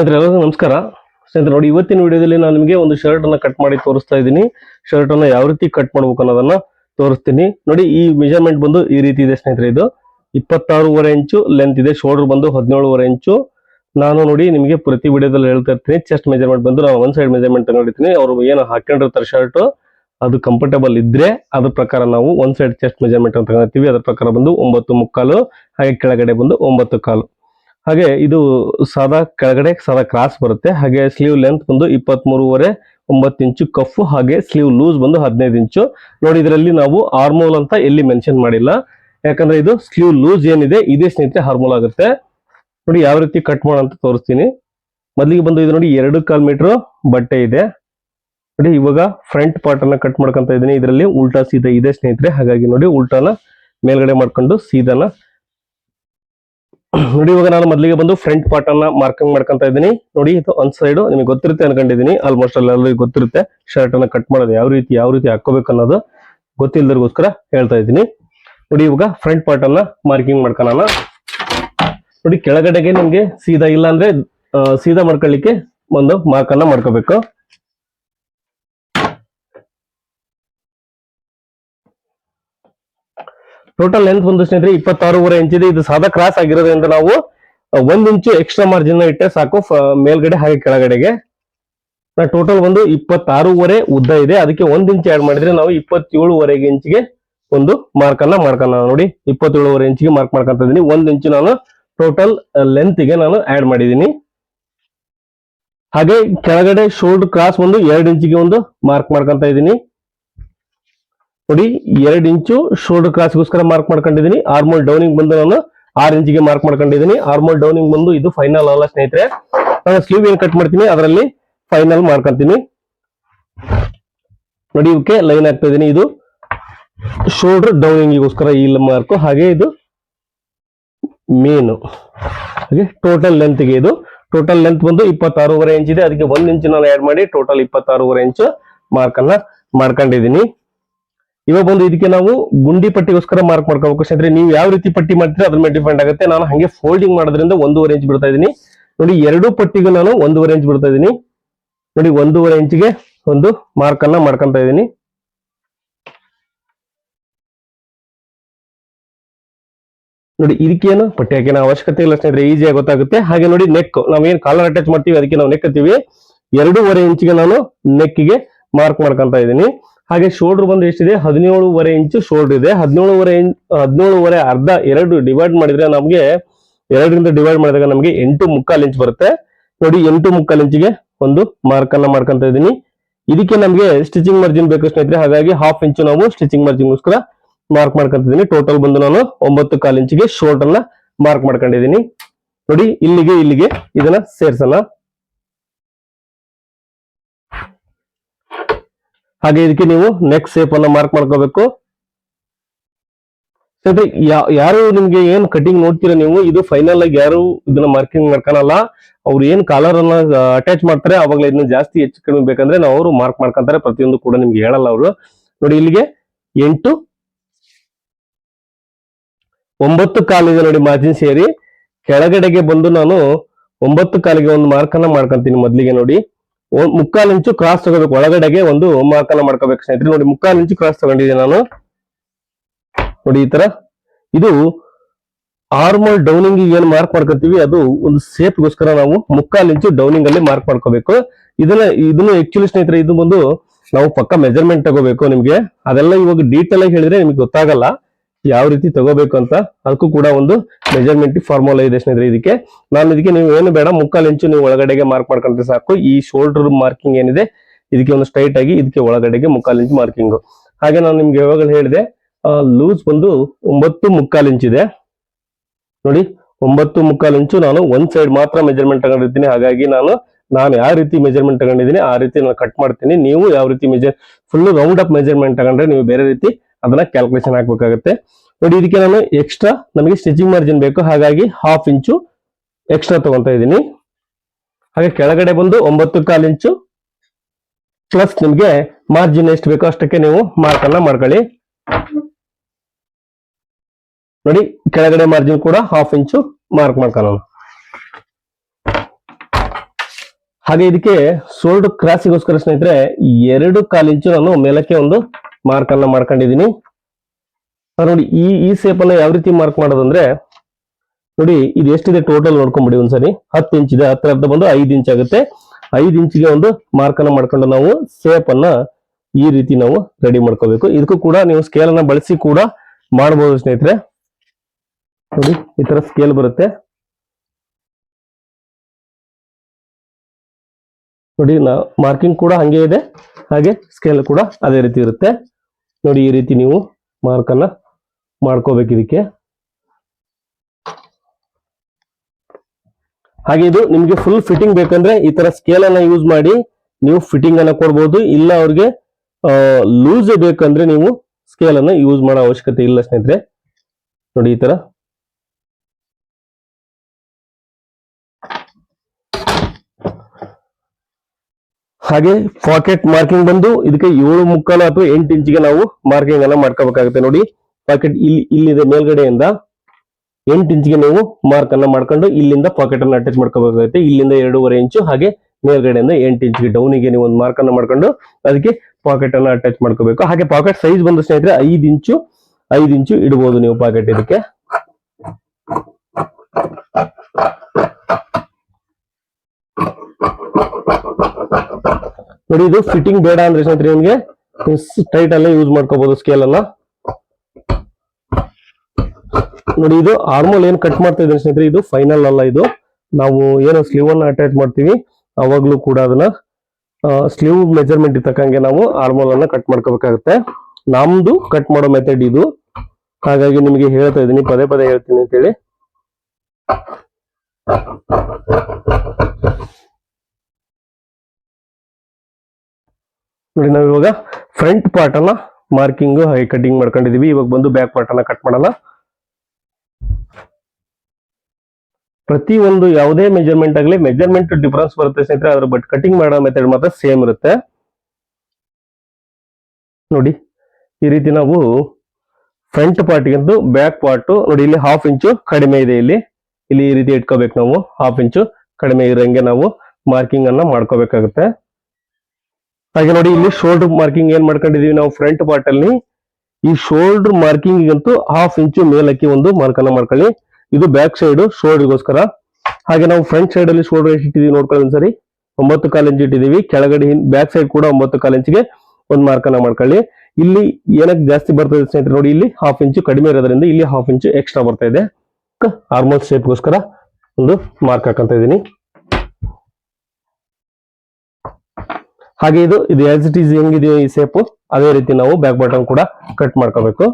ಸ್ನೇಹಿತರೆ, ಎಲ್ಲರಿಗೂ ನಮಸ್ಕಾರ. ಸ್ನೇಹಿತರೆ, ನೋಡಿ, ಇವತ್ತಿನ ವಿಡಿಯೋದಲ್ಲಿ ನಾನು ನಿಮಗೆ ಒಂದು ಶರ್ಟ್ ಅನ್ನ ಕಟ್ ಮಾಡಿ ತೋರಿಸ್ತಾ ಇದ್ದೀನಿ. ಶರ್ಟ್ ಅನ್ನ ಯಾವ ರೀತಿ ಕಟ್ ಮಾಡ್ಬೇಕು ಅನ್ನೋದನ್ನ ತೋರಿಸ್ತೀನಿ. ನೋಡಿ, ಈ ಮೆಜರ್ಮೆಂಟ್ ಬಂದು ಈ ರೀತಿ ಇದೆ ಸ್ನೇಹಿತರೆ ಇದು. ಇಪ್ಪತ್ತಾರೂವರೆ ಇಂಚು ಲೆಂತ್ ಇದೆ ಶೋಲ್ಡರ್ ಬಂದು ಹದಿನೇಳುವರೆ ಇಂಚು. ನಾನು ನೋಡಿ, ನಿಮಗೆ ಪ್ರತಿ ವಿಡಿಯೋದಲ್ಲಿ ಹೇಳ್ತಾ ಇರ್ತೀನಿ. ಚೆಸ್ಟ್ ಮೆಜರ್ಮೆಂಟ್ ಬಂದು ನಾನು ಒಂದ್ ಸೈಡ್ ಮೆಜರ್ಮೆಂಟ್ ತಗೊಂಡಿರ್ತೀನಿ ಅವರು ಏನು ಹಾಕೊಂಡಿರ್ತಾರೆ ಶರ್ಟ್ ಅದು ಕಂಫರ್ಟಬಲ್ ಇದ್ರೆ ಅದ್ರ ಪ್ರಕಾರ ನಾವು ಒಂದ್ ಸೈಡ್ ಚೆಸ್ಟ್ ಮೆಜರ್ಮೆಂಟ್ ಅಂತ ತಗೊಂಡಿರ್ತೀವಿ. ಅದ್ರ ಪ್ರಕಾರ ಬಂದು ಒಂಬತ್ತು ಮುಕ್ಕಾಲು, ಹಾಗೆ ಕೆಳಗಡೆ ಬಂದು ಒಂಬತ್ತು ಕಾಲು. ಹಾಗೆ ಇದು ಸಾದಾ ಕೆಳಗಡೆ ಸಾದಾ ಕ್ರಾಸ್ ಬರುತ್ತೆ. ಹಾಗೆ ಸ್ಲೀವ್ ಲೆಂತ್ ಬಂದು ಇಪ್ಪತ್ತ್ ಮೂರುವರೆ ಒಂಬತ್ತು ಇಂಚು ಕಫ್ ಹಾಗೆ ಸ್ಲೀವ್ ಲೂಸ್ ಬಂದು ಹದಿನೈದು ಇಂಚು. ನೋಡಿ, ಇದರಲ್ಲಿ ನಾವು ಹಾರ್ಮೋಲ್ ಅಂತ ಎಲ್ಲಿ ಮೆನ್ಷನ್ ಮಾಡಿಲ್ಲ. ಯಾಕಂದ್ರೆ ಇದು ಸ್ಲೀವ್ ಲೂಸ್ ಏನಿದೆ, ಇದೇ ಸ್ನೇಹಿತರೆ ಹಾರ್ಮೋಲ್ ಆಗುತ್ತೆ. ನೋಡಿ, ಯಾವ ರೀತಿ ಕಟ್ ಅಂತ ತೋರಿಸ್ತೀನಿ. ಮೊದಲಿಗೆ ಬಂದು ಇದು ನೋಡಿ ಎರಡು ಕಾಲ್ ಮೀಟರ್ ಬಟ್ಟೆ ಇದೆ. ನೋಡಿ, ಇವಾಗ ಫ್ರಂಟ್ ಪಾರ್ಟ್ ಅನ್ನ ಕಟ್ ಮಾಡ್ಕೊಂತ ಇದೀನಿ ಇದರಲ್ಲಿ ಉಲ್ಟಾ ಸೀದಾ ಇದೆ ಸ್ನೇಹಿತರೆ. ಹಾಗಾಗಿ ನೋಡಿ, ಉಲ್ಟಾನ ಮೇಲ್ಗಡೆ ಮಾಡ್ಕೊಂಡು ಸೀದಾನ ನೋಡಿ, ಇವಾಗ ನಾನು ಮೊದಲಿಗೆ ಬಂದು ಫ್ರಂಟ್ ಪಾರ್ಟ್ ಅನ್ನ ಮಾರ್ಕಿಂಗ್ ಮಾಡ್ಕೊಂತ ಇದ್ದೀನಿ. ನೋಡಿ, ಇದು ಒಂದ್ ಸೈಡ್ ನಿಮಗೆ ಗೊತ್ತಿರುತ್ತೆ ಅನ್ಕೊಂಡಿದ್ದೀನಿ. ಆಲ್ಮೋಸ್ಟ್ ಅಲ್ಲಿ ಗೊತ್ತಿರುತ್ತೆ ಶರ್ಟ್ ಅನ್ನ ಕಟ್ ಮಾಡೋದು ಯಾವ ರೀತಿ ಯಾವ ರೀತಿ ಹಾಕೋಬೇಕು ಅನ್ನೋದು. ಗೊತ್ತಿಲ್ಲದರಿಗೋಸ್ಕರ ಹೇಳ್ತಾ ಇದ್ದೀನಿ. ನೋಡಿ, ಇವಾಗ ಫ್ರಂಟ್ ಪಾರ್ಟ್ ಅನ್ನ ಮಾರ್ಕಿಂಗ್ ಮಾಡ್ಕೊಳ್ಳೋಣ. ನೋಡಿ, ಕೆಳಗಡೆಗೆ ನಿಮ್ಗೆ ಸೀದಾ ಇಲ್ಲ ಅಂದ್ರೆ ಸೀದಾ ಮಾಡ್ಕೊಳ್ಳಿಕ್ಕೆ ಒಂದು ಮಾರ್ಕ್ ಅನ್ನ ಮಾಡ್ಕೋಬೇಕು. ಟೋಟಲ್ ಲೆಂತ್ ಬಂದು ಸ್ನೇಹಿತರೆ, ಇಪ್ಪತ್ತಾರೂವರೆ ಇಂಚ್ ಇದೆ. ಇದು ಸಾದಾ ಕ್ರಾಸ್ ಆಗಿರೋದ್ರಿಂದ ನಾವು ಒಂದ್ ಇಂಚು ಎಕ್ಸ್ಟ್ರಾ ಮಾರ್ಜಿನ್ ಇಟ್ಟೆ ಸಾಕು ಮೇಲ್ಗಡೆ ಹಾಗೆ ಕೆಳಗಡೆಗೆ. ಟೋಟಲ್ ಒಂದು ಇಪ್ಪತ್ತಾರೂವರೆ ಉದ್ದ ಇದೆ. ಅದಕ್ಕೆ ಒಂದ್ ಇಂಚ್ ಆಡ್ ಮಾಡಿದ್ರೆ ನಾವು ಇಪ್ಪತ್ತೇಳುವರೆಗೆ ಇಂಚಿಗೆ ಒಂದು ಮಾರ್ಕ್ ಅನ್ನ ಮಾಡ್ಕೊಂಡ ನೋಡಿ, ಇಪ್ಪತ್ತೇಳುವರೆ ಇಂಚಿಗೆ ಮಾರ್ಕ್ ಮಾಡ್ಕೊಂತ ಇದೀನಿ ಒಂದ್ ಇಂಚು ನಾನು ಟೋಟಲ್ ಲೆಂತ್ಗೆ ನಾನು ಆಡ್ ಮಾಡಿದೀನಿ ಹಾಗೆ ಕೆಳಗಡೆ ಶೋಲ್ಡರ್ ಕ್ರಾಸ್ ಒಂದು ಎರಡು ಇಂಚಿಗೆ ಒಂದು ಮಾರ್ಕ್ ಮಾಡ್ಕೊಂತ ಇದೀನಿ ನೋಡಿ, ಎರಡು ಇಂಚು ಶೋಲ್ಡರ್ ಕ್ರಾಸ್ಗೋಸ್ಕರ ಮಾರ್ಕ್ ಮಾಡ್ಕೊಂಡಿದ್ದೀನಿ. ಆರ್ಮೋಲ್ ಡೌನಿಂಗ್ ಬಂದು ನಾನು ಆರು ಇಂಚಿಗೆ ಮಾರ್ಕ್ ಮಾಡ್ಕೊಂಡಿದ್ದೀನಿ. ಆರ್ಮೋಲ್ ಡೌನಿಂಗ್ ಬಂದು ಇದು ಫೈನಲ್ ಅಲ್ಲ ಸ್ನೇಹಿತರೆ. ನಾನು ಸ್ಲೀವ್ ಏನ್ ಕಟ್ ಮಾಡ್ತೀನಿ? ಅದರಲ್ಲಿ ಫೈನಲ್ ಮಾಡ್ಕೊಂತೀನಿ ನೋಡಿ ಇವಕ್ಕೆ ಲೈನ್ ಆಗ್ತಾ ಇದೀನಿ ಇದು ಶೋಲ್ಡರ್ ಡೌನಿಂಗಿಗೋಸ್ಕರ ಈ ಮಾರ್ಕ್ ಹಾಗೆ ಇದು ಮೇನು ಹಾಗೆ ಟೋಟಲ್ ಲೆಂತ್ಗೆ ಇದು. ಟೋಟಲ್ ಲೆಂತ್ ಬಂದು ಇಪ್ಪತ್ತಾರೂವರೆ ಇಂಚ್ ಇದೆ ಅದಕ್ಕೆ ಒಂದ್ ಇಂಚ್ ನಾನು ಆಡ್ ಮಾಡಿ ಟೋಟಲ್ ಇಪ್ಪತ್ತಾರೂವರೆ ಇಂಚು ಮಾರ್ಕ್ ಅನ್ನ ಮಾಡ್ಕೊಂಡಿದ್ದೀನಿ. ಇವಾಗ ಬಂದು ಇದಕ್ಕೆ ನಾವು ಗುಂಡಿ ಪಟ್ಟಿಗೋಸ್ಕರ ಮಾರ್ಕ್ ಮಾಡ್ಕೋಬೇಕು ಅಂದ್ರೆ ನೀವು ಯಾವ ರೀತಿ ಪಟ್ಟಿ ಮಾಡ್ತೀರಾ ಅದ್ರ ಮೇಲೆ ಡಿಪೆಂಡ್ ಆಗುತ್ತೆ. ನಾನು ಹಂಗೆ ಫೋಲ್ಡಿಂಗ್ ಮಾಡೋದ್ರಿಂದ ಒಂದೂವರೆ ಇಂಚ್ ಬಿಡ್ತಾ ಇದ್ದೀನಿ. ನೋಡಿ, ಎರಡು ಪಟ್ಟಿಗೂ ನಾನು ಒಂದೂವರೆ ಇಂಚ್ ಬಿಡ್ತಾ ಇದ್ದೀನಿ. ನೋಡಿ, ಒಂದೂವರೆ ಇಂಚ್ಗೆ ಒಂದು ಮಾರ್ಕ್ ಅನ್ನ ಮಾಡ್ಕೊಂತ ಇದೀನಿ ನೋಡಿ ಇದಕ್ಕೇನು ಪಟ್ಟಿ ಹಾಕಿನ ಅವಶ್ಯಕತೆ ಇಲ್ಲ ಸ್ನೇಹಿತರೆ ಈಸಿಯಾಗಿ ಗೊತ್ತಾಗುತ್ತೆ. ಹಾಗೆ ನೋಡಿ ನೆಕ್ ನಾವೇನ್ ಕಾಲರ್ ಅಟ್ಯಾಚ್ ಮಾಡ್ತೀವಿ, ಅದಕ್ಕೆ ನಾವು ನೆಕ್ ಹತ್ತೀವಿ. ಎರಡೂವರೆ ಇಂಚಿಗೆ ನಾನು ನೆಕ್ಕಿಗೆ ಮಾರ್ಕ್ ಮಾಡ್ಕೊಂತ ಇದ್ದೀನಿ. ಹಾಗೆ ಶೋಲ್ಡರ್ ಬಂದು ಎಷ್ಟಿದೆ? ಹದಿನೇಳುವರೆ ಇಂಚು ಶೋಲ್ಡರ್ ಇದೆ. ಹದಿನೇಳುವರೆ ಇಂಚ್ ಹದಿನೇಳುವರೆ ಅರ್ಧ ಎರಡು ಡಿವೈಡ್ ಮಾಡಿದ್ರೆ ನಮಗೆ ಎರಡರಿಂದ ಡಿವೈಡ್ ಮಾಡಿದಾಗ ನಮಗೆ ಎಂಟು ಮುಕ್ಕಾಲು ಇಂಚ್ ಬರುತ್ತೆ. ನೋಡಿ, ಎಂಟು ಮುಕ್ಕಾಲು ಇಂಚಿಗೆ ಒಂದು ಮಾರ್ಕ್ ಅನ್ನ ಮಾಡ್ಕೊಂತ ಇದ್ದೀನಿ. ಇದಕ್ಕೆ ನಮಗೆ ಸ್ಟಿಚಿಂಗ್ ಮಾರ್ಜಿನ್ ಬೇಕು ಸ್ನೇಹಿತರೆ. ಹಾಗಾಗಿ ಹಾಫ್ ಇಂಚು ನಾವು ಸ್ಟಿಚಿಂಗ್ ಮಾರ್ಜಿನ್ಗೋಸ್ಕರ ಮಾರ್ಕ್ ಮಾಡ್ಕೊಂತಿದ್ದೀನಿ ಟೋಟಲ್ ಬಂದು ನಾನು ಒಂಬತ್ತು ಕಾಲು ಇಂಚಿಗೆ ಶೋಲ್ಡರ್ ಅನ್ನ ಮಾರ್ಕ್ ಮಾಡ್ಕೊಂಡಿದ್ದೀನಿ. ನೋಡಿ, ಇಲ್ಲಿಗೆ ಇಲ್ಲಿಗೆ ಇದನ್ನ ಸೇರ್ಸೋಣ. ಹಾಗೆ ಇದಕ್ಕೆ ನೀವು ನೆಕ್ಸ್ಟ್ ಸೇಪ್ ಅನ್ನ ಮಾರ್ಕ್ ಮಾಡ್ಕೋಬೇಕು. ಯಾ- ಯಾರು ನಿಮ್ಗೆ ಏನ್ ಕಟಿಂಗ್ ನೋಡ್ತೀರಾ ನೀವು, ಇದು ಫೈನಲ್ ಆಗಿ ಯಾರು ಇದನ್ನ ಮಾರ್ಕಿಂಗ್ ಮಾಡ್ಕೊಳಲ್ಲ. ಅವ್ರು ಏನ್ ಕಾಲರ್ ಅನ್ನ ಅಟ್ಯಾಚ್ ಮಾಡ್ತಾರೆ, ಅವಾಗಲೇ ಇದನ್ನ ಜಾಸ್ತಿ ಹೆಚ್ಚು ಕಡಿಮೆ ಬೇಕಂದ್ರೆ ನಾವು ಅವರು ಮಾರ್ಕ್ ಮಾಡ್ಕೊಂತಾರೆ, ಪ್ರತಿಯೊಂದು ಕೂಡ ನಿಮ್ಗೆ ಹೇಳಲ್ಲ ಅವರು. ನೋಡಿ, ಇಲ್ಲಿಗೆ ಎಂಟು, ಒಂಬತ್ತು ಕಾಲಿಗೆ ನೋಡಿ ಮಾರ್ಜಿನ್ ಸೇರಿ. ಕೆಳಗಡೆಗೆ ಬಂದು ನಾನು ಒಂಬತ್ತು ಕಾಲಿಗೆ ಒಂದು ಮಾರ್ಕ್ ಅನ್ನ ಮಾಡ್ಕೊಂತೀನಿ ಮೊದ್ಲಿಗೆ ನೋಡಿ. ಮುಕ್ಕಾಲು ಇಂಚು ಕ್ರಾಸ್ ತಗೋಬೇಕು. ಒಳಗಡೆಗೆ ಒಂದು ಮಾರ್ಕನ್ನ ಮಾಡ್ಕೋಬೇಕು ಸ್ನೇಹಿತರೆ. ನೋಡಿ, ಮುಕ್ಕಾಲು ಇಂಚು ಕ್ರಾಸ್ ತಗೊಂಡಿದ್ದೀನಿ ನಾನು. ನೋಡಿ, ಈ ತರ. ಇದು ಆರ್ಮಲ್ ಡೌನಿಂಗ್ ಏನ್ ಮಾರ್ಕ್ ಮಾಡ್ಕೋತೀವಿ? ಅದು ಒಂದು ಸೇಫ್ಗೋಸ್ಕರ ನಾವು ಮುಕ್ಕಾಲು ಇಂಚು ಡೌನಿಂಗ್ ಅಲ್ಲಿ ಮಾರ್ಕ್ ಮಾಡ್ಕೋಬೇಕು. ಇದನ್ನ, ಇದನ್ನು ಆಕ್ಚುಲಿ ಸ್ನೇಹಿತರೆ, ಇದು ಬಂದು ನಾವು ಪಕ್ಕ ಮೆಜರ್ಮೆಂಟ್ ತಗೋಬೇಕು ನಿಮ್ಗೆ. ಅದೆಲ್ಲ ಇವಾಗ ಡೀಟೇಲ್ ಆಗಿ ಹೇಳಿದ್ರೆ ನಿಮ್ಗೆ ಗೊತ್ತಾಗಲ್ಲ. ಯಾವ ರೀತಿ ತಗೋಬೇಕು ಅಂತ ಅದಕ್ಕೂ ಕೂಡ ಒಂದು ಮೆಜರ್ಮೆಂಟ್ ಫಾರ್ಮುಲಾ ಇದೆ ಸ್ನೇಹಿತರೆ ಇದಕ್ಕೆ. ನಾನು ಇದಕ್ಕೆ ನೀವು ಏನು ಬೇಡ, ಮುಕ್ಕಾಲು ಇಂಚು ನೀವು ಒಳಗಡೆಗೆ ಮಾರ್ಕ್ ಮಾಡ್ಕೊಂಡ್ರೆ ಸಾಕು. ಈ ಶೋಲ್ಡರ್ ಮಾರ್ಕಿಂಗ್ ಏನಿದೆ, ಇದಕ್ಕೆ ಒಂದು ಸ್ಟ್ರೈಟ್ ಆಗಿ ಇದಕ್ಕೆ ಒಳಗಡೆಗೆ ಮುಕ್ಕಾಲು ಇಂಚು ಮಾರ್ಕಿಂಗ್ ಹಾಗೆ ನಾನು ನಿಮ್ಗೆ ಯಾವಾಗಲೂ ಹೇಳಿದೆ ಲೂಸ್ ಬಂದು ಒಂಬತ್ತು ಮುಕ್ಕಾಲು ಇಂಚ್ ಇದೆ. ನೋಡಿ, ಒಂಬತ್ತು ಮುಕ್ಕಾಲು ಇಂಚು ನಾನು ಒಂದ್ ಸೈಡ್ ಮಾತ್ರ ಮೆಜರ್ಮೆಂಟ್ ತಗೊಂಡಿರ್ತೀನಿ. ಹಾಗಾಗಿ ನಾನು ನಾನು ಯಾವ ರೀತಿ ಮೆಜರ್ಮೆಂಟ್ ತಗೊಂಡಿದ್ದೀನಿ, ಆ ರೀತಿ ನಾನು ಕಟ್ ಮಾಡ್ತೀನಿ. ನೀವು ಯಾವ ರೀತಿ measure full round up measurement ತಗೊಂಡ್ರೆ ನೀವು ಬೇರೆ ರೀತಿ ಅದನ್ನ ಕ್ಯಾಲ್ಕುಲೇಷನ್ ಹಾಕ್ಬೇಕಾಗುತ್ತೆ. ನೋಡಿ, ಇದಕ್ಕೆ ನಾನು ಎಕ್ಸ್ಟ್ರಾ ನಮಗೆ ಸ್ಟಿಚಿಂಗ್ ಮಾರ್ಜಿನ್ ಬೇಕು. ಹಾಗಾಗಿ ಹಾಫ್ ಇಂಚು ಎಕ್ಸ್ಟ್ರಾ ತಗೊಂತ ಇದ್ದೀನಿ. ಹಾಗೆ ಕೆಳಗಡೆ ಬಂದು ಒಂಬತ್ತು ಕಾಲು ಇಂಚು ಪ್ಲಸ್ ನಿಮ್ಗೆ ಮಾರ್ಜಿನ್ ಎಷ್ಟು ಬೇಕೋ ಅಷ್ಟಕ್ಕೆ ನೀವು ಮಾರ್ಕ್ ಅನ್ನ ಮಾಡ್ಕೊಳ್ಳಿ. ನೋಡಿ, ಕೆಳಗಡೆ ಮಾರ್ಜಿನ್ ಕೂಡ ಹಾಫ್ ಇಂಚು ಮಾರ್ಕ್ ಮಾಡ್ಕೊಳ್ಳೋಣ ಹಾಗೆ ಇದಕ್ಕೆ ಸೋಲ್ಡ್ ಕ್ರಾಸಿಗೋಸ್ಕರ ಸ್ನೇಹಿತರೆ, ಎರಡು ಕಾಲು ಇಂಚು ನಾನು ಮೇಲಕ್ಕೆ ಒಂದು ಮಾರ್ಕ್ ಅನ್ನ ಮಾಡ್ಕೊಂಡಿದೀನಿ ನೋಡಿ, ಈ ಈ ಸೇಪ್ ಅನ್ನ ಯಾವ ರೀತಿ ಮಾರ್ಕ್ ಮಾಡೋದಂದ್ರೆ, ನೋಡಿ, ಇದು ಎಷ್ಟಿದೆ ಟೋಟಲ್ ನೋಡ್ಕೊಂಡ್ಬಿಡಿ ಒಂದ್ಸರಿ. ಹತ್ತು ಇಂಚ್ ಇದೆ ಹತ್ತರ ಅರ್ಧ ಬಂದು ಐದು ಇಂಚ್ ಆಗುತ್ತೆ. ಐದು ಇಂಚಿಗೆ ಒಂದು ಮಾರ್ಕ್ ಅನ್ನ ಮಾಡ್ಕೊಂಡು ನಾವು ಸೇಪ್ ಅನ್ನ ಈ ರೀತಿ ನಾವು ರೆಡಿ ಮಾಡ್ಕೋಬೇಕು. ಇದಕ್ಕೂ ಕೂಡ ನೀವು ಸ್ಕೇಲ್ ಅನ್ನ ಬಳಸಿ ಕೂಡ ಮಾಡಬಹುದು ಸ್ನೇಹಿತರೆ. ನೋಡಿ, ಈ ತರ ಸ್ಕೇಲ್ ಬರುತ್ತೆ. ನೋಡಿ, ನಾ ಮಾರ್ಕಿಂಗ್ ಕೂಡ ಹಂಗೆ ಇದೆ. ಹಾಗೆ ಸ್ಕೇಲ್ ಕೂಡ ಅದೇ ರೀತಿ ಇರುತ್ತೆ. ನೋಡಿ, ಈ ರೀತಿ ನೀವು ಮಾರ್ಕ್ ಅನ್ನ ಮಾಡ್ಕೋಬೇಕು ಇದಕ್ಕೆ. ಹಾಗೆ ಇದು ನಿಮ್ಗೆ ಫುಲ್ ಫಿಟ್ಟಿಂಗ್ ಬೇಕಂದ್ರೆ ಈ ತರ ಸ್ಕೇಲ್ ಅನ್ನ ಯೂಸ್ ಮಾಡಿ ನೀವು ಫಿಟ್ಟಿಂಗ್ ಅನ್ನ ಕೊಡ್ಬೋದು. ಇಲ್ಲ ಅವ್ರಿಗೆ ಲೂಸ್ ಬೇಕಂದ್ರೆ ನೀವು ಸ್ಕೇಲ್ ಅನ್ನ ಯೂಸ್ ಮಾಡೋ ಅವಶ್ಯಕತೆ ಇಲ್ಲ ಸ್ನೇಹಿತರೆ. ನೋಡಿ, ಈ ತರ. ಹಾಗೆ ಪಾಕೆಟ್ ಮಾರ್ಕಿಂಗ್ ಬಂದು ಇದಕ್ಕೆ ಏಳು ಮುಕ್ಕಾಲು ಅಥವಾ ಎಂಟು ಇಂಚಿಗೆ ನಾವು ಮಾರ್ಕಿಂಗ್ ಅನ್ನ ಮಾಡ್ಕೋಬೇಕಾಗುತ್ತೆ ನೋಡಿ. ಪಾಕೆಟ್ ಇಲ್ಲಿ ಇಲ್ಲಿದೆ ಮೇಲ್ಗಡೆಯಿಂದ ಎಂಟು ಇಂಚಿಗೆ ನೀವು ಮಾರ್ಕ್ ಅನ್ನ ಮಾಡ್ಕೊಂಡು ಇಲ್ಲಿಂದ ಪಾಕೆಟ್ ಅನ್ನ ಅಟ್ಯಾಚ್ ಮಾಡ್ಕೋಬೇಕಾಗುತ್ತೆ. ಇಲ್ಲಿಂದ ಎರಡೂವರೆ ಇಂಚು ಹಾಗೆ ಮೇಲ್ಗಡೆಯಿಂದ ಎಂಟು ಇಂಚಿಗೆ ಡೌನಿಗೆ ನೀವು ಒಂದು ಮಾರ್ಕ್ ಅನ್ನ ಮಾಡ್ಕೊಂಡು ಅದಕ್ಕೆ ಪಾಕೆಟ್ ಅನ್ನ ಅಟ್ಯಾಚ್ ಮಾಡ್ಕೋಬೇಕು. ಹಾಗೆ ಪಾಕೆಟ್ ಸೈಜ್ ಬಂದು ಸ್ನೇಹಿತರೆ ಐದು ಇಂಚು ಐದು ಇಂಚು ಇಡಬಹುದು ನೀವು ಪಾಕೆಟ್ ಇದಕ್ಕೆ. ನೋಡಿ, ಇದು ಫಿಟ್ಟಿಂಗ್ ಬೇಡ ಅಂದ್ರೆ ಸ್ನೇಹಿತರೆ ನಿಮ್ಗೆ? ಟೈಟ್ ಅಲ್ಲೇ ಯೂಸ್ ಮಾಡ್ಕೋಬಹುದು ಸ್ಕೇಲ್ ಅನ್ನ. ನೋಡಿ, ಇದು ಆರ್ಮೋಲ್ ಏನ್ ಕಟ್ ಮಾಡ್ತಾ ಇದ್ದೀನಿ ಸ್ನೇಹಿತರೆ, ಇದು ಫೈನಲ್ ಅಲ್ಲ ಇದು. ನಾವು ಏನು ಸ್ಲೀವ್ ಅನ್ನ ಅಟ್ಯಾಚ್ ಮಾಡ್ತೀವಿ, ಅವಾಗ್ಲೂ ಕೂಡ ಅದನ್ನ ಸ್ಲೀವ್ ಮೆಜರ್ಮೆಂಟ್ ತಕ್ಕಂಗೆ ನಾವು ಆರ್ಮೋಲ್ ಅನ್ನ ಕಟ್ ಮಾಡ್ಕೋಬೇಕಾಗುತ್ತೆ. ನಮ್ದು ಕಟ್ ಮಾಡೋ ಮೆಥಡ್ ಇದು. ಹಾಗಾಗಿ ನಿಮಗೆ ಹೇಳ್ತಾ ಇದ್ದೀನಿ, ಪದೇ ಪದೇ ಹೇಳ್ತೀನಿ ಅಂತೇಳಿ. ನೋಡಿ, ನಾವು ಇವಾಗ ಫ್ರಂಟ್ ಪಾರ್ಟ್ ಅನ್ನ ಮಾರ್ಕಿಂಗ್ ಹೈ ಕಟಿಂಗ್ ಮಾಡ್ಕೊಂಡಿದೀವಿ. ಇವಾಗ ಬಂದು ಬ್ಯಾಕ್ ಪಾರ್ಟ್ ಅನ್ನ ಕಟ್ ಮಾಡೋಣ ಪ್ರತಿ ಒಂದು ಯಾವುದೇ ಮೆಜರ್ಮೆಂಟ್ ಆಗಲಿ ಮೆಜರ್ಮೆಂಟ್ ಡಿಫರೆನ್ಸ್ ಬರುತ್ತೆ ಸ್ನೇಹಿತರೆ. ಅದ್ರ ಬಟ್ ಕಟಿಂಗ್ ಮಾಡೋ ಮೆಥಡ್ ಮಾತ್ರ ಸೇಮ್ ಇರುತ್ತೆ. ನೋಡಿ, ಈ ರೀತಿ ನಾವು ಫ್ರಂಟ್ ಪಾರ್ಟ್ಗಿಂತ ಬ್ಯಾಕ್ ಪಾರ್ಟ್ ನೋಡಿ, ಇಲ್ಲಿ ಹಾಫ್ ಇಂಚು ಕಡಿಮೆ ಇದೆ ಇಲ್ಲಿ. ಇಲ್ಲಿ ಈ ರೀತಿ ಇಟ್ಕೋಬೇಕು ನಾವು. ಹಾಫ್ ಇಂಚು ಕಡಿಮೆ ಇರೋಂಗೆ ನಾವು ಮಾರ್ಕಿಂಗ್ ಅನ್ನ ಮಾಡ್ಕೋಬೇಕಾಗುತ್ತೆ. ಹಾಗೆ ನೋಡಿ ಇಲ್ಲಿ ಶೋಲ್ಡರ್ ಮಾರ್ಕಿಂಗ್ ಏನ್ ಮಾಡ್ಕೊಂಡಿದೀವಿ ನಾವು ಫ್ರಂಟ್ ಪಾರ್ಟ್ ಅಲ್ಲಿ. ಈ ಶೋಲ್ಡರ್ ಮಾರ್ಕಿಂಗ್ ಅಂತೂ ಹಾಫ್ ಇಂಚು ಮೇಲಕ್ಕೆ ಒಂದು ಮಾರ್ಕ್ ಅನ್ನ ಮಾಡ್ಕೊಳ್ಳಿ. ಇದು ಬ್ಯಾಕ್ ಸೈಡ್ ಶೋಲ್ಡರ್ಗೋಸ್ಕರ ಹಾಗೆ ನಾವು ಫ್ರಂಟ್ ಸೈಡ್ ಅಲ್ಲಿ ಶೋಲ್ಡರ್ ಎಷ್ಟು ಇಟ್ಟಿದೀವಿ ನೋಡ್ಕೊಳ್ಳಿ ಒಂದ್ಸರಿ. ಒಂಬತ್ತು ಕಾಲು ಇಂಚ್ ಇಟ್ಟಿದೀವಿ. ಕೆಳಗಡೆ ಬ್ಯಾಕ್ ಸೈಡ್ ಕೂಡ ಒಂಬತ್ತು ಕಾಲು ಇಂಚ್ಗೆ ಒಂದು ಮಾರ್ಕ್ ಅನ್ನ ಮಾಡ್ಕೊಳ್ಳಿ. ಇಲ್ಲಿ ಏನಕ್ಕೆ ಜಾಸ್ತಿ ಬರ್ತದೆ ಸ್ನೇಹಿತರೆ ನೋಡಿ, ಇಲ್ಲಿ ಹಾಫ್ ಇಂಚು ಕಡಿಮೆ ಇರೋದ್ರಿಂದ ಇಲ್ಲಿ ಹಾಫ್ ಇಂಚು ಎಕ್ಸ್ಟ್ರಾ ಬರ್ತಾ ಇದೆ. ಆರ್ಮೋಲ್ ಶೇಪ್ಗೋಸ್ಕರ ಒಂದು ಮಾರ್ಕ್ ಹಾಕಂತ ಇದೀನಿ ಹಾಗೆ ಇದು ಇದು ಆಸ್ ಇಟ್ ಈಸ್ ಹೆಂಗಿದೆಯೋ ಈ ಸೇಪ್ ಅದೇ ರೀತಿ ನಾವು ಬ್ಯಾಕ್ ಬಟನ್ ಕೂಡ ಕಟ್ ಮಾಡ್ಕೋಬೇಕು.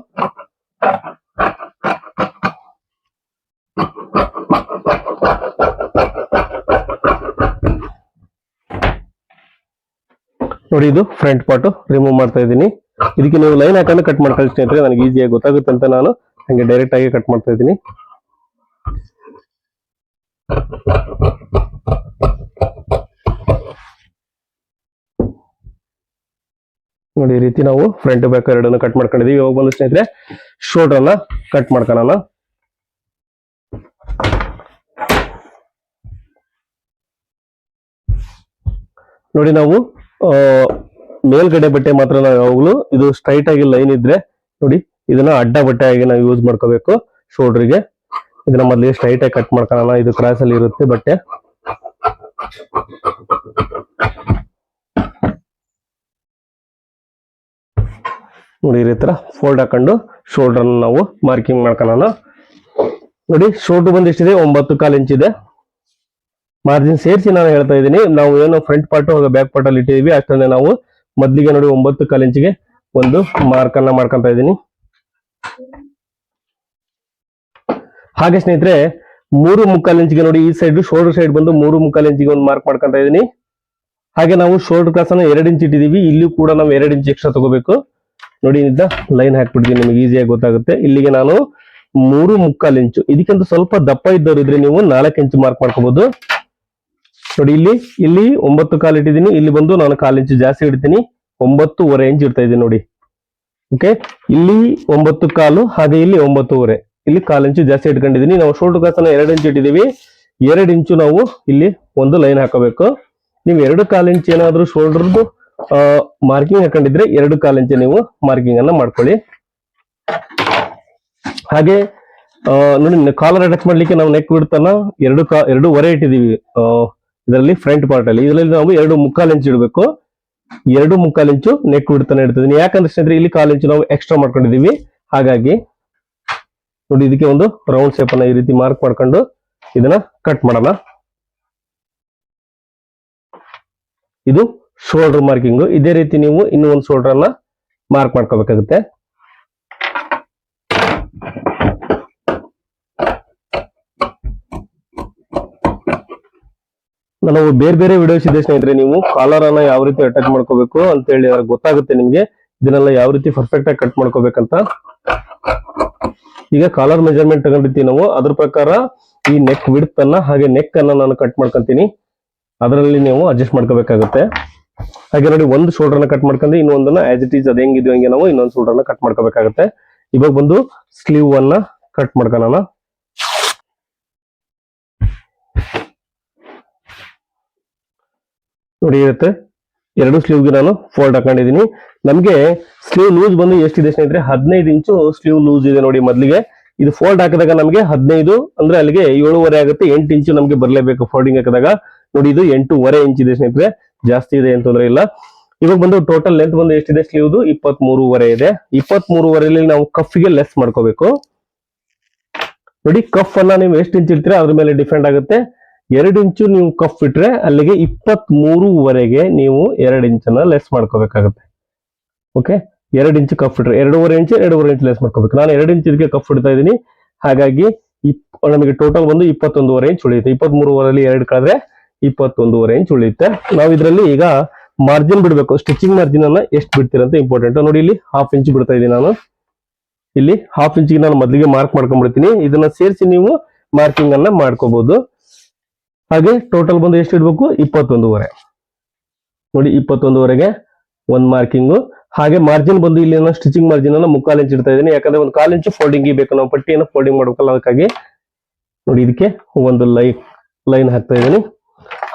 ನೋಡಿ ಇದು ಫ್ರಂಟ್ ಪಾರ್ಟ್ ರಿಮೂವ್ ಮಾಡ್ತಾ ಇದ್ದೀನಿ. ಇದಕ್ಕೆ ನೀವು ಲೈನ್ ಹಾಕೊಂಡು ಕಟ್ ಮಾಡ್ಕೊಳ್ಳಿ ಸ್ನೇಹಿತರೆ, ನನಗೆ ಈಸಿಯಾಗಿ ಗೊತ್ತಾಗುತ್ತೆ ಅಂತ ನಾನು ಹಂಗೆ ಡೈರೆಕ್ಟ್ ಆಗಿ ಕಟ್ ಮಾಡ್ತಾ ಇದ್ದೀನಿ. ನೋಡಿ, ಈ ರೀತಿ ನಾವು ಫ್ರಂಟ್ ಬ್ಯಾಕ್ ಎರಡನ್ನು ಕಟ್ ಮಾಡ್ಕೊಂಡಿದೀವಿ ಇವಾಗ ಬಂದು ಸ್ನೇಹಿತರೆ ಶೋಲ್ಡರ್ ಅನ್ನ ಕಟ್ ಮಾಡ್ಕೊಳ್ಳೋಣ. ನೋಡಿ, ನಾವು ಮೇಲ್ಗಡೆ ಬಟ್ಟೆ ಮಾತ್ರ ನಾವು ಯಾವಾಗಲೂ ಇದು ಸ್ಟ್ರೈಟ್ ಆಗಿ ಲೈನ್ ಇದ್ರೆ, ನೋಡಿ, ಇದನ್ನ ಅಡ್ಡ ಬಟ್ಟೆ ಆಗಿ ನಾವು ಯೂಸ್ ಮಾಡ್ಕೋಬೇಕು ಶೋಲ್ಡ್ರಿಗೆ ಇದನ್ನ ಮೊದಲಿಗೆ ಸ್ಟ್ರೈಟ್ ಆಗಿ ಕಟ್ ಮಾಡ್ಕೊಳ್ಳೋಣ. ಇದು ಕ್ರಾಸ್ ಅಲ್ಲಿ ಇರುತ್ತೆ ಬಟ್ಟೆ. ನೋಡಿ ಈ ರೀತಿ ಫೋಲ್ಡ್ ಹಾಕೊಂಡು ಶೋಲ್ಡರ್ ನಾವು ಮಾರ್ಕಿಂಗ್ ಮಾಡ್ಕೊಳ್ಳೋಣ. ನೋಡಿ ಶೋಲ್ಡರ್ ಬಂದು ಎಷ್ಟಿದೆ ಒಂಬತ್ತು ಕಾಲು ಇಂಚ್ ಇದೆ. ಮಾರ್ಜಿನ್ ಸೇರಿಸಿ ನಾನು ಹೇಳ್ತಾ ಇದ್ದೀನಿ, ನಾವು ಏನು ಫ್ರಂಟ್ ಪಾರ್ಟ್ ಬ್ಯಾಕ್ ಪಾರ್ಟ್ ಅಲ್ಲಿ ಇಟ್ಟಿದೀವಿ ಅಷ್ಟೊಂದೇ ನಾವು ಮೊದಲಿಗೆ ನೋಡಿ ಒಂಬತ್ತು ಕಾಲು ಇಂಚಿಗೆ ಒಂದು ಮಾರ್ಕ್ ಅನ್ನ ಮಾಡ್ಕೊಂತ ಇದ್ದೀನಿ. ಹಾಗೆ ಸ್ನೇಹಿತರೆ, ಮೂರು ಮುಕ್ಕಾಲು ಇಂಚಿಗೆ ನೋಡಿ ಈ ಸೈಡ್ ಶೋಲ್ಡರ್ ಸೈಡ್ ಬಂದು ಮೂರು ಮುಕ್ಕಾಲು ಇಂಚಿಗೆ ಒಂದು ಮಾರ್ಕ್ ಮಾಡ್ಕೊಂತ ಇದ್ದೀನಿ. ಹಾಗೆ ನಾವು ಶೋಲ್ಡರ್ ಕ್ಲಾಸ್ ಅನ್ನ ಎರಡು ಇಂಚ್ ಇಟ್ಟಿದೀವಿ ಇಲ್ಲಿ ಕೂಡ ನಾವು ಎರಡು ಇಂಚ್ ಎಕ್ಸ್ಟ್ರಾ ತಗೋಬೇಕು. ನೋಡಿ ಏನಿದ್ದ ಲೈನ್ ಹಾಕ್ಬಿಡ್ತೀನಿ ನಿಮಗೆ ಈಸಿಯಾಗಿ ಗೊತ್ತಾಗುತ್ತೆ. ಇಲ್ಲಿಗೆ ನಾನು ಮೂರು ಮುಕ್ಕಾಲು ಇಂಚು ಇದಕ್ಕಿಂತ ಸ್ವಲ್ಪ ದಪ್ಪ ಇದ್ದವ್ರು ಇದ್ರೆ ನೀವು ನಾಲ್ಕು ಇಂಚು ಮಾರ್ಕ್ ಮಾಡ್ಕೋಬಹುದು ನೋಡಿ, ಇಲ್ಲಿ ಇಲ್ಲಿ ಒಂಬತ್ತು ಕಾಲು ಇಟ್ಟಿದ್ದೀನಿ, ಇಲ್ಲಿ ಬಂದು ನಾನು ಕಾಲು ಇಂಚು ಜಾಸ್ತಿ ಇಡ್ತೀನಿ. ಒಂಬತ್ತುವರೆ ಇಂಚು ಇಡ್ತಾ ಇದ್ದೀನಿ ನೋಡಿ. ಓಕೆ ಇಲ್ಲಿ ಒಂಬತ್ತು ಕಾಲು, ಹಾಗೆ ಇಲ್ಲಿ ಒಂಬತ್ತೂವರೆ. ಇಲ್ಲಿ ಕಾಲು ಇಂಚು ಜಾಸ್ತಿ ಇಟ್ಕೊಂಡಿದ್ದೀನಿ. ನಾವು ಶೋಲ್ಡರ್ ಕಾಸನ್ನ ಎರಡು ಇಂಚು ಇಟ್ಟಿದ್ದೀವಿ. ಎರಡು ಇಂಚು ನಾವು ಇಲ್ಲಿ ಒಂದು ಲೈನ್ ಹಾಕೋಬೇಕು. ನೀವು ಎರಡು ಕಾಲು ಇಂಚು ಏನಾದರೂ ಶೋಲ್ಡರ್ದು ಮಾರ್ಕಿಂಗ್ ಹಾಕೊಂಡಿದ್ರೆ ಎರಡು ಕಾಲು ಇಂಚು ನೀವು ಮಾರ್ಕಿಂಗ್ ಅನ್ನ ಮಾಡ್ಕೊಳ್ಳಿ. ಹಾಗೆ ನೋಡಿ ಕಾಲರ್ ಅಟ್ಯಾಚ್ ಮಾಡ್ಲಿಕ್ಕೆ ನಾವು ನೆಕ್ ಬಿಡ್ತಾನ ಎರಡು ಕಾ ಎರಡೂವರೆ ಇಟ್ಟಿದೀವಿ ಇದರಲ್ಲಿ ಫ್ರಂಟ್ ಪಾರ್ಟ್ ಅಲ್ಲಿ. ಇದರಲ್ಲಿ ನಾವು ಎರಡು ಮುಕ್ಕಾಲು ಇಂಚ್ ಇಡಬೇಕು. ಎರಡು ಮುಕ್ಕಾಲು ಇಂಚು ನೆಕ್ ಬಿಡ್ತಾನೆ ಇಡ್ತಿದ್ದೀನಿ. ಯಾಕಂದ್ರೆ ಸ್ನೇಹಿತರೆ, ಇಲ್ಲಿ ಕಾಲು ಇಂಚು ನಾವು ಎಕ್ಸ್ಟ್ರಾ ಮಾಡ್ಕೊಂಡಿದೀವಿ ಹಾಗಾಗಿ, ನೋಡಿ, ಇದಕ್ಕೆ ಒಂದು ರೌಂಡ್ ಶೇಪ್ ಅನ್ನ ಈ ರೀತಿ ಮಾರ್ಕ್ ಮಾಡ್ಕೊಂಡು ಇದನ್ನ ಕಟ್ ಮಾಡೋಣ ಇದು ಶೋಲ್ಡರ್ ಮಾರ್ಕಿಂಗ್ ಇದೇ ರೀತಿ ನೀವು ಇನ್ನೂ ಒಂದು ಶೋಲ್ಡರ್ ಅನ್ನ ಮಾರ್ಕ್ ಮಾಡ್ಕೋಬೇಕಾಗುತ್ತೆ. ನಾವು ಬೇರೆ ಬೇರೆ ವಿಡಿಯೋಸ್ ಇದೆ ಸ್ನೇಹಿತರೆ, ನೀವು ಕಾಲರ್ ಅನ್ನ ಯಾವ ರೀತಿ ಅಟ್ಯಾಚ್ ಮಾಡ್ಕೋಬೇಕು ಅಂತ ಹೇಳಿ ಗೊತ್ತಾಗುತ್ತೆ ನಿಮ್ಗೆ, ಇದನ್ನೆಲ್ಲ ಯಾವ ರೀತಿ ಪರ್ಫೆಕ್ಟ್ ಆಗಿ ಕಟ್ ಮಾಡ್ಕೋಬೇಕಂತ. ಈಗ ಕಾಲರ್ ಮೆಜರ್ಮೆಂಟ್ ತಗೊಂಡಿರ್ತೀವಿ ನಾವು. ಅದ್ರ ಪ್ರಕಾರ ಈ ನೆಕ್ ವಿಡ್ತ್ ಅನ್ನ ಹಾಗೆ ನೆಕ್ ಅನ್ನ ನಾನು ಕಟ್ ಮಾಡ್ಕೊಂತೀನಿ. ಅದರಲ್ಲಿ ನೀವು ಅಡ್ಜಸ್ಟ್ ಮಾಡ್ಕೋಬೇಕಾಗುತ್ತೆ. ಹಾಗೆ ನೋಡಿ, ಒಂದು ಶೋಲ್ಡರ್ನ ಕಟ್ ಮಾಡ್ಕೊಂಡ್ರೆ ಇನ್ನೊಂದನ್ನ ಆಸ್ ಇಟ್ ಈಸ್ ಅದ ಹೆಂಗಿದ್ವಿ ಹಂಗೆ ನಾವು ಇನ್ನೊಂದು ಶೋಲ್ಡರ್ನ ಕಟ್ ಮಾಡ್ಕೋಬೇಕಾಗತ್ತೆ. ಇವಾಗ ಬಂದು ಸ್ಲೀವ್ ಅನ್ನ ಕಟ್ ಮಾಡ್ಕೊಳ್ಳೋಣ. ನೋಡಿ, ಇರುತ್ತೆ. ಎರಡು ಸ್ಲೀವ್ಗೆ ನಾನು ಫೋಲ್ಡ್ ಹಾಕೊಂಡಿದ್ದೀನಿ. ನಮಗೆ ಸ್ಲೀವ್ ಲೂಸ್ ಬಂದು ಎಷ್ಟಿದೆ ಸ್ನೇಹಿತರೆ? ಹದಿನೈದು ಇಂಚು ಸ್ಲೀವ್ ಲೂಸ್ ಇದೆ ನೋಡಿ ಮೊದಲಿಗೆ. ಇದು ಫೋಲ್ಡ್ ಹಾಕಿದಾಗ ನಮಗೆ ಹದಿನೈದು, ಅಂದ್ರೆ ಅಲ್ಲಿಗೆ ಏಳುವರೆ ಆಗುತ್ತೆ. ಎಂಟು ಇಂಚು ನಮಗೆ ಬರಲೇಬೇಕು ಫೋಲ್ಡಿಂಗ್ ಹಾಕಿದಾಗ. ನೋಡಿ, ಇದು ಎಂಟೂವರೆ ಇಂಚ್ ಇದೆ ಸ್ನೇಹಿತರೆ. ಜಾಸ್ತಿ ಇದೆ ಏನ್ ತೊಂದ್ರೆ ಇಲ್ಲ. ಇವಾಗ ಬಂದು ಟೋಟಲ್ ಲೆಂತ್ ಬಂದು ಎಷ್ಟಿದೆ ಸ್ಲೀವ್ದು ಇಪ್ಪತ್ ಮೂರುವರೆ ಇದೆ. ಇಪ್ಪತ್ ಮೂರುವರೆಯಲ್ಲಿ ನಾವು ಕಫ್ಗೆ ಲೆಸ್ ಮಾಡ್ಕೋಬೇಕು. ನೋಡಿ ಕಫ್ ಅನ್ನ ನೀವು ಎಷ್ಟು ಇಂಚ್ ಇಡ್ತೀರಾ, ಅದ್ರ ಮೇಲೆ ಡಿಪೆಂಡ್ ಆಗುತ್ತೆ. ಎರಡು ಇಂಚು ನೀವು ಕಫ್ ಇಟ್ರೆ ಅಲ್ಲಿಗೆ ಇಪ್ಪತ್ ಮೂರುವರೆಗೆ ನೀವು ಎರಡು ಇಂಚನ್ನ ಲೆಸ್ ಮಾಡ್ಕೋಬೇಕಾಗುತ್ತೆ. ಓಕೆ ಎರಡು ಇಂಚು ಕಫ್ ಇಟ್ರೆ ಎರಡೂವರೆ ಇಂಚು ಎರಡೂವರೆ ಇಂಚ್ ಲೆಸ್ ಮಾಡ್ಕೋಬೇಕು. ನಾನು ಎರಡು ಇಂಚ್ ಇದಕ್ಕೆ ಕಫ್ ಇಡ್ತಾ ಇದ್ದೀನಿ. ಹಾಗಾಗಿ ಇಪ್- ನಮಗೆ ಟೋಟಲ್ ಬಂದು ಇಪ್ಪತ್ತೊಂದೂವರೆ ಇಂಚ್ ಉಳಿಯುತ್ತೆ. ಇಪ್ಪತ್ತ್ ಮೂರುವರೆಯಲ್ಲಿ ಎರಡು ಕಳೆದ್ರೆ ಇಪ್ಪತ್ತೊಂದೂವರೆ ಇಂಚ್ ಉಳಿಯುತ್ತೆ. ನಾವು ಇದರಲ್ಲಿ ಈಗ ಮಾರ್ಜಿನ್ ಬಿಡಬೇಕು. ಸ್ಟಿಚಿಂಗ್ ಮಾರ್ಜಿನ್ ಅನ್ನ ಎಷ್ಟು ಬಿಡ್ತೀರಂತ ಇಂಪಾರ್ಟೆಂಟ್ ನೋಡಿ ಇಲ್ಲಿ ಹಾಫ್ ಇಂಚ್ ಬಿಡ್ತಾ ಇದ್ದೀನಿ ನಾನು. ಇಲ್ಲಿ ಹಾಫ್ ಇಂಚಿಗೆ ನಾನು ಮೊದಲಿಗೆ ಮಾರ್ಕ್ ಮಾಡ್ಕೊಂಡ್ಬಿಡ್ತೀನಿ. ಇದನ್ನ ಸೇರಿಸಿ ನೀವು ಮಾರ್ಕಿಂಗ್ ಅನ್ನ ಮಾಡ್ಕೋಬಹುದು ಹಾಗೆ ಟೋಟಲ್ ಬಂದು ಎಷ್ಟು ಇಡ್ಬೇಕು? ಇಪ್ಪತ್ತೊಂದೂವರೆ. ನೋಡಿ ಇಪ್ಪತ್ತೊಂದುವರೆಗೆ ಒಂದು ಮಾರ್ಕಿಂಗು ಹಾಗೆ ಮಾರ್ಜಿನ್ ಬಂದು ಇಲ್ಲಿ ನಾನು ಸ್ಟಿಚಿಂಗ್ ಮಾರ್ಜಿನ್ ಅನ್ನ ಮುಕ್ಕಾಲು ಇಂಚ್ ಇಡ್ತಾ ಇದ್ದೀನಿ. ಯಾಕಂದ್ರೆ ಒಂದು ಕಾಲು ಇಂಚು ಫೋಲ್ಡಿಂಗ್ ಬೇಕು. ನಾವು ಪಟ್ಟಿಯನ್ನು ಫೋಲ್ಡಿಂಗ್ ಮಾಡ್ಬೇಕಲ್ಲ ಅದಕ್ಕಾಗಿ. ನೋಡಿ ಇದಕ್ಕೆ ಒಂದು ಲೈನ್ ಲೈನ್ ಹಾಕ್ತಾ ಇದ್ದೀನಿ.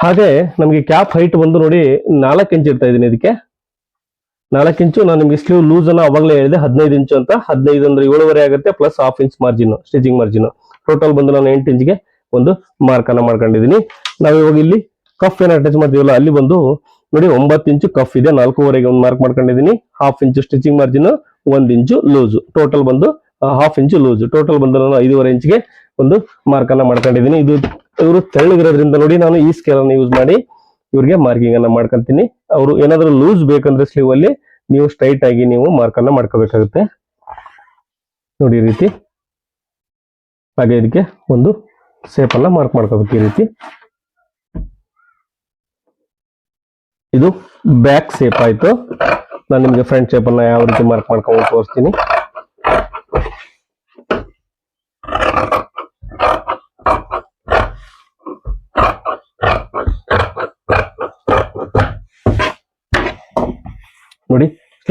ಹಾಗೆ ನಮಗೆ ಕ್ಯಾಪ್ ಹೈಟ್ ಬಂದು ನೋಡಿ ನಾಲ್ಕು ಇಂಚ್ ಇರ್ತಾ ಇದ್ದೀನಿ ಇದಕ್ಕೆ. ನಾಲ್ಕು ಇಂಚು ನಾನು ನಿಮ್ಗೆ ಸ್ಲೀವ್ ಲೂಸ್ ಅನ್ನ ಅವಾಗಲೇ ಹೇಳಿದೆ, ಹದಿನೈದು ಇಂಚು ಅಂತ. ಹದಿನೈದು ಅಂದ್ರೆ ಏಳುವರೆ ಆಗುತ್ತೆ plus half inch margin stitching margin total ಬಂದು ನಾನು ಎಂಟು ಇಂಚ್ಗೆ ಒಂದು ಮಾರ್ಕ್ ಅನ್ನ ಮಾಡ್ಕೊಂಡಿದ್ದೀನಿ ನಾವು ಇವಾಗ ಇಲ್ಲಿ ಕಫ್ ಏನ ಅಟ್ಯಾಚ್ ಮಾಡ್ತೀವಲ್ಲ, ಅಲ್ಲಿ ಬಂದು ನೋಡಿ ಒಂಬತ್ತು ಇಂಚು ಕಫ್ ಇದೆ, ನಾಲ್ಕೂವರೆಗೆ ಒಂದು ಮಾರ್ಕ್ ಮಾಡ್ಕೊಂಡಿದ್ದೀನಿ ಹಾಫ್ ಇಂಚು ಸ್ಟಿಚಿಂಗ್ ಮಾರ್ಜಿನ್ ಒಂದ್ ಇಂಚು ಲೂಸ್ ಟೋಟಲ್ ಬಂದು ಹಾಫ್ ಇಂಚು ಲೂಸ್ ಟೋಟಲ್ ಬಂದು ನಾನು ಐದೂವರೆ ಇಂಚ್ಗೆ ಒಂದು ಮಾರ್ಕ್ ಅನ್ನ ಮಾಡ್ಕೊಂಡಿದ್ದೀನಿ. ಇದು ಇವರು ತೆಳ್ಳಗಿರೋದ್ರಿಂದ ನೋಡಿ ನಾನು ಈ ಸ್ಕೇಲ್ ಅನ್ನು ಯೂಸ್ ಮಾಡಿ ಇವ್ರಿಗೆ ಮಾರ್ಕಿಂಗ್ ಅನ್ನ ಮಾಡ್ಕೊಂತೀನಿ. ಅವರು ಏನಾದ್ರೂ ಲೂಸ್ ಬೇಕಂದ್ರೆ ಸ್ಲೀವ್ ಅಲ್ಲಿ ನೀವು ಸ್ಟ್ರೈಟ್ ಆಗಿ ನೀವು ಮಾರ್ಕ್ ಅನ್ನ ಮಾಡ್ಕೋಬೇಕಾಗುತ್ತೆ. ನೋಡಿ ಈ ರೀತಿ. ಹಾಗೆ ಇದಕ್ಕೆ ಒಂದು ಸೇಪ್ ಅನ್ನ ಮಾರ್ಕ್ ಮಾಡ್ಕೋಬೇಕು ಈ ರೀತಿ. ಇದು ಬ್ಯಾಕ್ ಸೇಪ್ ಆಯ್ತು. ನಾನು ನಿಮಗೆ ಫ್ರಂಟ್ ಶೇಪ್ ಅನ್ನ ಯಾವ ರೀತಿ ಮಾರ್ಕ್ ಮಾಡ್ಕೊಂಡು ತೋರಿಸ್ತೀನಿ.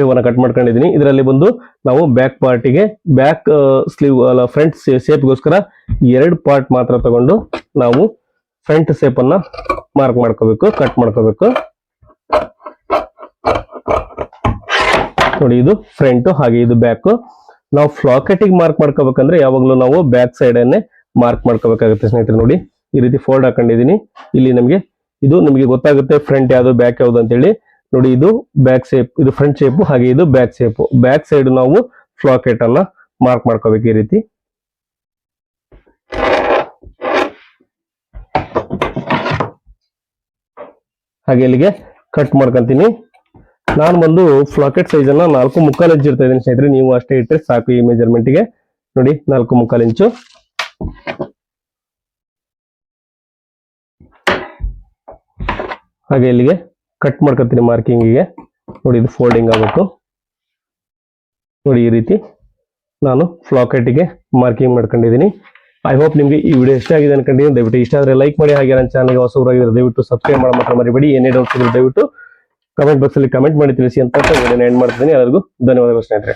ನೋಡಿ ಸ್ಲೀವ್ ಅನ್ನ ಕಟ್ ಮಾಡ್ಕೊಂಡಿದ್ದೀನಿ ಇದರಲ್ಲಿ ಬಂದು ನಾವು ಬ್ಯಾಕ್ ಪಾರ್ಟಿಗೆ ಬ್ಯಾಕ್ ಸ್ಲೀವ್ ಅಲ್ಲ ಫ್ರಂಟ್ ಸೇಪ್ಗೋಸ್ಕರ ಎರಡು ಪಾರ್ಟ್ ಮಾತ್ರ ತಗೊಂಡು ನಾವು ಫ್ರಂಟ್ ಸೇಪ್ ಅನ್ನ ಮಾರ್ಕ್ ಮಾಡ್ಕೋಬೇಕು ಕಟ್ ಮಾಡ್ಕೋಬೇಕು. ನೋಡಿ, ಇದು ಫ್ರಂಟ್ ಹಾಗೆ ಇದು ಬ್ಯಾಕ್ ನಾವು ಫ್ಲಾಕೆಟಿಗೆ ಮಾರ್ಕ್ ಮಾಡ್ಕೋಬೇಕಂದ್ರೆ ಯಾವಾಗಲೂ ನಾವು ಬ್ಯಾಕ್ ಸೈಡನ್ನೇ ಮಾರ್ಕ್ ಮಾಡ್ಕೋಬೇಕಾಗುತ್ತೆ ಸ್ನೇಹಿತರೆ, ನೋಡಿ. ಈ ರೀತಿ ಫೋಲ್ಡ್ ಹಾಕೊಂಡಿದ್ದೀನಿ ಇಲ್ಲಿ ನಮಗೆ, ಇದು ನಿಮಗೆ ಗೊತ್ತಾಗುತ್ತೆ ಫ್ರಂಟ್ ಯಾವುದು ಬ್ಯಾಕ್ ಯಾವ್ದು ಅಂತೇಳಿ. ನೋಡಿ ಇದು ಬ್ಯಾಕ್ ಶೇಪ್ ಇದು ಫ್ರಂಟ್ ಶೇಪ್ ಹಾಗೆ ಇದು ಬ್ಯಾಕ್ ಶೇಪ್ ಬ್ಯಾಕ್ ಸೈಡ್ ನಾವು ಫ್ಲಾಕೆಟ್ ಅನ್ನ ಮಾರ್ಕ್ ಮಾಡ್ಕೋಬೇಕು ಈ ರೀತಿ. ಹಾಗೆ ಇಲ್ಲಿಗೆ ಕಟ್ ಮಾಡ್ಕೊಂತೀನಿ. ನಾನು ಬಂದು ಫ್ಲಾಕೆಟ್ ಸೈಜ್ ಅನ್ನ ನಾಲ್ಕು ಮುಕ್ಕಾಲು ಇಂಚ್ ಇರ್ತಾ ಇದ್ದೀನಿ ಸ್ನೇಹಿತರೆ, ನೀವು ಅಷ್ಟೇ ಇಟ್ಟರೆ ಸಾಕು ಈ ಮೆಜರ್ಮೆಂಟ್ಗೆ. ನೋಡಿ, ನಾಲ್ಕು ಮುಕ್ಕಾಲು ಇಂಚು ಹಾಗೆ ಇಲ್ಲಿಗೆ ಕಟ್ ಮಾಡ್ಕೊತೀನಿ ಮಾರ್ಕಿಂಗಿಗೆ ನೋಡಿ ಇದು ಫೋಲ್ಡಿಂಗ್ ಆಗಬೇಕು ನೋಡಿ ಈ ರೀತಿ ನಾನು ಫ್ಲಾಕೆಟಿಗೆ ಮಾರ್ಕಿಂಗ್ ಮಾಡ್ಕೊಂಡಿದ್ದೀನಿ. ಐ ಹೋಪ್ ನಿಮಗೆ ಈ ವಿಡಿಯೋ ಇಷ್ಟ ಆಗಿದೆ ಅನ್ಕೊಂಡಿದ್ದೀನಿ. ದಯವಿಟ್ಟು ಇಷ್ಟ ಆದರೆ ಲೈಕ್ ಮಾಡಿ ಹಾಗೆ ನನ್ನ ಚಾನಲ್ಗೆ ಹೊಸಬರಾಗಿದ್ರೆ ದಯವಿಟ್ಟು ಸಬ್ಸ್ಕ್ರೈಬ್ ಮಾಡೋ ಮಾತ್ರ ಮರಿಬೇಡಿ. ಏನೇ ಡೌಟ್ಸ್ ಇದ್ರೆ ದಯವಿಟ್ಟು ಕಮೆಂಟ್ ಬಾಕ್ಸಲ್ಲಿ ಕಮೆಂಟ್ ಮಾಡಿ ತಿಳಿಸಿ ಅಂತ ವಿಡಿಯೋನ ಎಂಡ್ ಮಾಡ್ತೀನಿ ಎಲ್ಲರಿಗೂ ಧನ್ಯವಾದಗಳು ಸ್ನೇಹಿತರೆ.